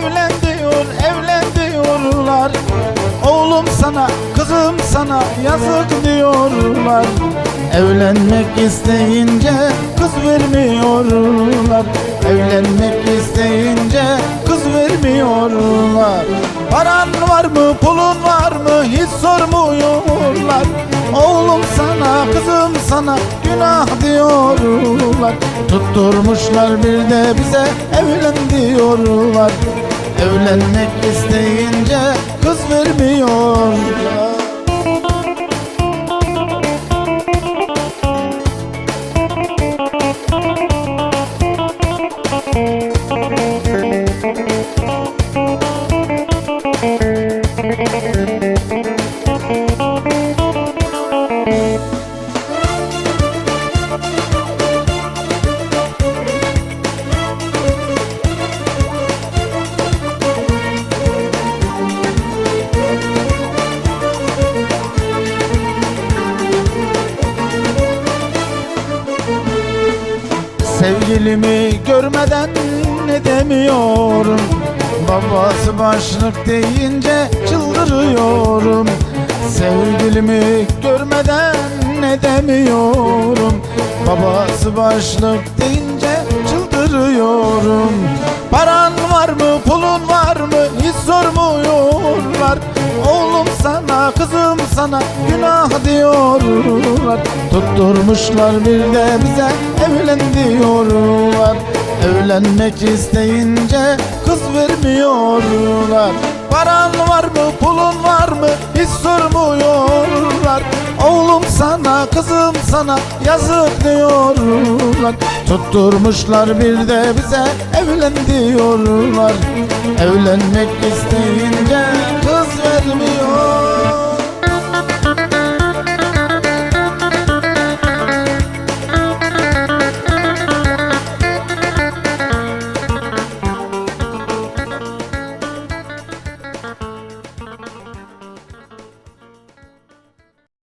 evlen diyor evlen diyorlar Oğlum sana kızım sana yazık diyorlar. Evlenmek isteyince kız vermiyorlar. Evlenmek isteyince kız vermiyorlar. Paran var mı pulun var mı hiç sormuyorlar. Oğlum sana kızım sana günah diyorlar. Tutturmuşlar bir de bize evlen diyorlar. Evlenmek isteyince kız vermiyorlar Sevgilimi görmeden ne demiyorum Babası başlık deyince çıldırıyorum. Sevgilimi görmeden ne demiyorum? Babası başlık deyince çıldırıyorum kızım sana günah diyorlar. Tutturmuşlar bir de bize evlen diyorlar. Evlenmek isteyince kız vermiyorlar. Paran var mı pulun var mı hiç sormuyorlar. Oğlum sana kızım sana yazık diyorlar. Tutturmuşlar bir de bize evlen diyorlar. Evlenmek isteyince kız vermiyor